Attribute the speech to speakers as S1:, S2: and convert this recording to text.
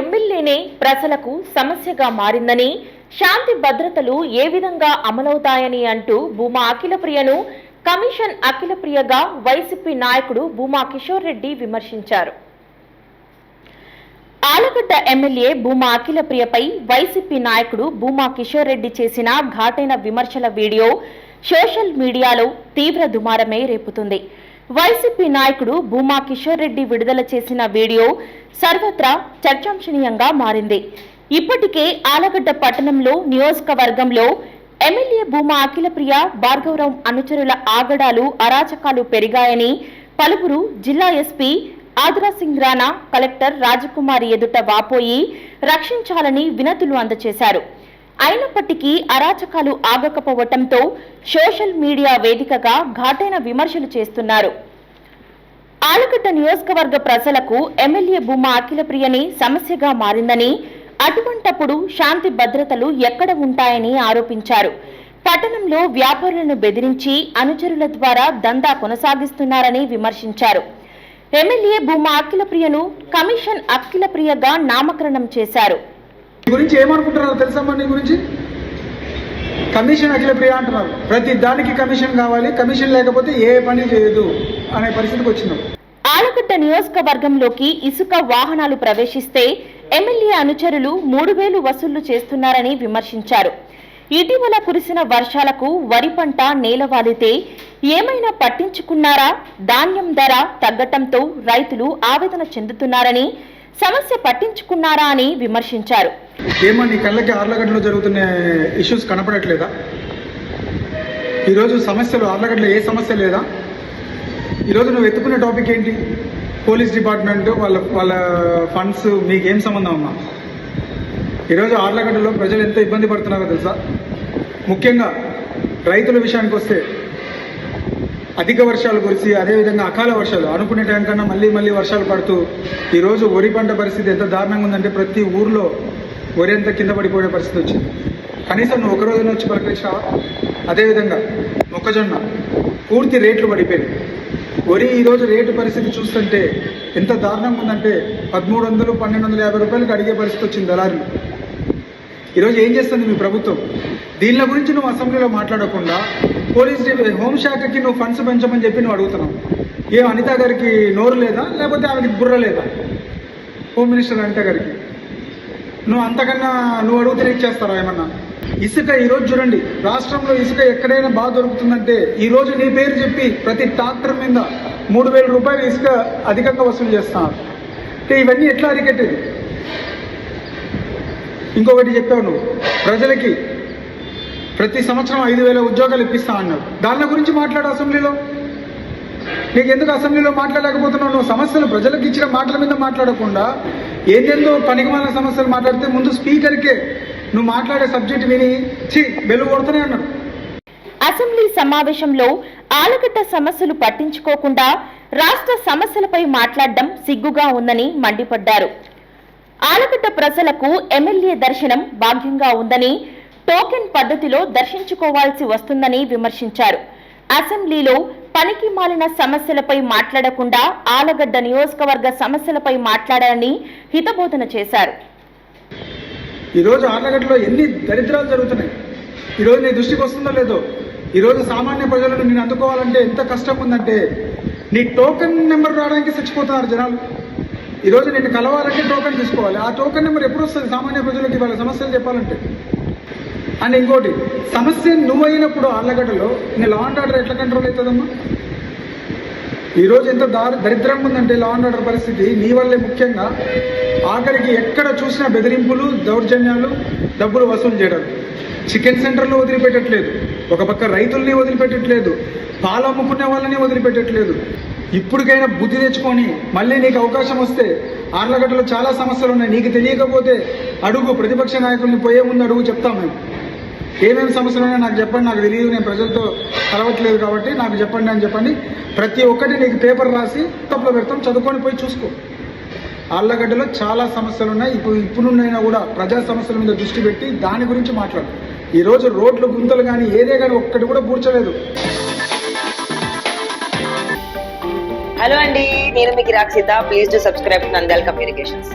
S1: ఎమ్మెల్యేనే ప్రజలకు సమస్యగా మారిందని శాంతి భద్రతలు ఏ విధంగా అమలవుతాయని అంటూ భూమా అఖిలప్రియను కమిషన్ అఖిలప్రియగా వైసీపీ నాయకుడు భూమా కిషోర్ రెడ్డి విమర్శించారు. ఆలగడ్డ ఎమ్మెల్యే భూమా అఖిలప్రియపై వైసీపీ నాయకుడు భూమా కిషోర్ రెడ్డి చేసిన ఘాటైన విమర్శల వీడియో సోషల్ మీడియాలో తీవ్ర దుమారమే రేపుతుంది. వైసీపీ నాయకుడు భూమా కిషోర్ రెడ్డి విడుదల చేసిన వీడియో సర్వత్రా చర్చాంశనీయంగా మారింది. ఇప్పటికే ఆలగడ్డ పట్టణంలో నియోజకవర్గంలో ఎమ్మెల్యే భూమా అఖిలప్రియ భార్గవరావు అనుచరుల ఆగడాలు అరాచకాలు పెరిగాయని పలువురు జిల్లా ఎస్పీ ఆద్రా సింగ్ రాణా కలెక్టర్ రాజకుమారి ఎదుట వాపోయి రక్షించాలని వినతులు అందజేశారు అయినప్పటికీ అరాచకాలు ఆగకపోవటంతో సోషల్ మీడియా వేదికగా ఘాటైన విమర్శలు చేస్తున్నారు. ఆలకట్ట నియోజకవర్గ ప్రజలకు ఎమ్మెల్యే భూమా అఖిలప్రియని సమస్యగా మారిందని అటువంటప్పుడు శాంతి భద్రతలు ఎక్కడ ఉంటాయని ఆరోపించారు. పట్టణంలో వ్యాపారులను బెదిరించి అనుచరుల ద్వారా దందా కొనసాగిస్తున్నారని విమర్శించారు. ఎమ్మెల్యే భూమా అఖిలప్రియను కమిషన్ అఖిలప్రియగా నామకరణం చేశారు.
S2: గురించి ఏమనుకుంటున్నారు తెలుసమ్మా నీ గురించి? కమిషన్ అఖిల ప్రియ అంటున్నారు. ప్రతి దానికి కమిషన్ కావాలి కమిషన్ లేకపోతే ఏ పని చేయదు అనే పరిస్థితికి వచ్చినాం.
S1: ఆలగడ్డ నియోజకవర్గంలోకి ఇసుక వాహనాలు ప్రవేశిస్తే ఎమ్మెల్యే అనుచరులు మూడు వేలు వసూళ్ళు చేస్తున్నారని విమర్శించారు. ఇటీవల కురిసిన వర్షాలకు వరి పంట నేలవాలితే ఏమైనా పట్టించుకున్నారా? ధాన్యం ధర తగ్గటంతో రైతులు ఆవేదన చెందుతున్నారని సమస్య పట్టించుకున్నారా అని విమర్శించారు.
S2: ఏమో నీ కళ్ళకి ఆర్లగడ్డలో జరుగుతున్న ఇష్యూస్ కనపడట్లేదా? ఈరోజు సమస్యలు ఆర్లగడ్డలో ఏ సమస్య లేదా? ఈరోజు నువ్వు ఎత్తుకున్న టాపిక్ ఏంటి? పోలీస్ డిపార్ట్మెంట్ వాళ్ళ వాళ్ళ ఫండ్స్ మీకేం సంబంధం అమ్మా? ఈరోజు ఆర్లగడ్డలో ప్రజలు ఎంత ఇబ్బంది పడుతున్నారో తెలుసా? ముఖ్యంగా రైతుల విషయానికి వస్తే అధిక వర్షాలు కురిసి అదేవిధంగా అకాల వర్షాలు అనుకునే టైం కన్నా మళ్ళీ మళ్ళీ వర్షాలు పడుతూ ఈరోజు వరి పంట పరిస్థితి ఎంత దారుణంగా ఉందంటే ప్రతి ఊర్లో వరి అంతా కింద పడిపోయే పరిస్థితి వచ్చింది. కనీసం నువ్వు ఒక రోజున వచ్చి పలకరించావా అదేవిధంగా మొక్కజొన్న పూర్తి రేట్లు పడిపోయాయి వరి ఈరోజు రేటు పరిస్థితి చూస్తుంటే ఎంత దారుణంగా ఉందంటే పదమూడు వందలు పన్నెండు వందల యాభై రూపాయలకు అడిగే పరిస్థితి వచ్చింది దళారులు. ఈరోజు ఏం చేస్తుంది మీ ప్రభుత్వం? దీనిల గురించి నువ్వు అసెంబ్లీలో మాట్లాడకుండా పోలీస్ హోంశాఖకి నువ్వు ఫండ్స్ పెంచమని చెప్పి నువ్వు అడుగుతున్నావు. ఏ అనిత గారికి నోరు లేదా? లేకపోతే ఆమెకి బుర్ర లేదా? హోమ్ మినిస్టర్ అనిత గారికి. నువ్వు అంతకన్నా నువ్వు అడుగుతూనే ఇచ్చేస్తారా ఏమన్నా? ఇసుక ఈరోజు చూడండి. రాష్ట్రంలో ఇసుక ఎక్కడైనా బాగా దొరుకుతుందంటే ఈరోజు నీ పేరు చెప్పి ప్రతి ట్రాక్టర్ మీద మూడు వేల రూపాయలు ఇసుక అధికంగా వసూలు చేస్తున్నారు. అంటే ఇవన్నీ ఎట్లా అరికట్టేది? ఇంకొకటి చెప్పావు నువ్వు. ప్రజలకి ప్రతి సంవత్సరం ఐదు వేల ఉద్యోగాలు ఇప్పిస్తా అన్నారు దాని గురించి మాట్లాడు అసెంబ్లీలో. నీకు ఎందుకు అసెంబ్లీలో మాట్లాడలేకపోతున్నావు? నువ్వు సమస్యలు ప్రజలకు ఇచ్చిన మాటల మీద మాట్లాడకుండా ఏందేందో పనికిమాల సమస్యలు మాట్లాడితే ముందు స్పీకర్కే నువ్వు మాట్లాడే సబ్జెక్ట్ విని ఛీ బెల్లు కొడుతూనే అన్నారు
S1: అసెంబ్లీ సమావేశంలో ఆలగడ్డ సమస్యలు పట్టించుకోకుండా రాష్ట్ర సమస్యలపై మాట్లాడడం సిగ్గుగా ఉందని మండిపడ్డారు. ఆలగడ్డ ప్రజలకు ఎమ్మెల్యే దర్శనం భాగ్యంగా ఉందని టోకెన్ పద్ధతిలో దర్శించుకోవాల్సి వస్తుందని విమర్శించారు. అసెంబ్లీలో పనికి మాలిన సమస్యలపై మాట్లాడకుండా ఆలగడ్డ నియోజకవర్గ సమస్యలపై మాట్లాడాలని హితబోధన చేశారు.
S2: ఈరోజు ఆలగడ్డలో ఎన్ని దరిద్రాలు జరుగుతున్నాయి? ఈరోజు నీ దృష్టికి వస్తుందో లేదో? ఈరోజు సామాన్య ప్రజలను నేను అందుకోవాలంటే ఎంత కష్టం ఉందంటే నీ టోకెన్ నెంబర్ రావడానికి చచ్చిపోతున్నారు జనాలు. ఈరోజు నేను కలవాలంటే టోకెన్ తీసుకోవాలి. ఆ టోకెన్ నెంబర్ ఎప్పుడు వస్తుంది? సామాన్య ప్రజలకు వాళ్ళ సమస్యలు చెప్పాలంటే. అండ్ ఇంకోటి సమస్య నువ్వైనప్పుడు ఆళ్ళగడ్డలో నీ లా అండ్ ఆర్డర్ ఎట్లా కంట్రోల్ అవుతుందమ్మా? ఈరోజు ఎంత దారి దరిద్రంగా ఉందంటే లా అండ్ ఆర్డర్ పరిస్థితి నీ వల్లే ముఖ్యంగా ఆఖరికి ఎక్కడ చూసినా బెదిరింపులు దౌర్జన్యాలు డబ్బులు వసూలు చేయడం. చికెన్ సెంటర్లు వదిలిపెట్టట్లేదు. ఒక పక్క రైతుల్ని వదిలిపెట్టట్లేదు. పాలు అమ్ముకునే వాళ్ళని వదిలిపెట్టట్లేదు. ఇప్పటికైనా బుద్ధి తెచ్చుకొని మళ్ళీ నీకు అవకాశం వస్తే ఆర్లగడ్డలో చాలా సమస్యలు ఉన్నాయి. నీకు తెలియకపోతే అడుగు ప్రతిపక్ష నాయకుల్ని పోయే ముందు అడుగు చెప్తాం మేము. ఏమేమి సమస్యలు ఉన్నాయో నాకు చెప్పండి. నాకు తెలియదు నేను ప్రజలతో కలవట్లేదు కాబట్టి నాకు చెప్పండి అని చెప్పండి. ప్రతి ఒక్కటి నీకు పేపర్ రాసి తప్పులో పెడతాం. చదువుకొని పోయి చూసుకో. ఆళ్ళగడ్డలో చాలా సమస్యలు ఉన్నాయి. ఇప్పుడు ఇప్పుడున్నైనా కూడా ప్రజా సమస్యల మీద దృష్టి పెట్టి దాని గురించి మాట్లాడు. ఈరోజు రోడ్లు గుంతలు కానీ ఏదే కానీ ఒక్కటి కూడా పూడ్చలేదు
S3: హలో అండి నేను మీకు Rakshita please to subscribe Nandal communications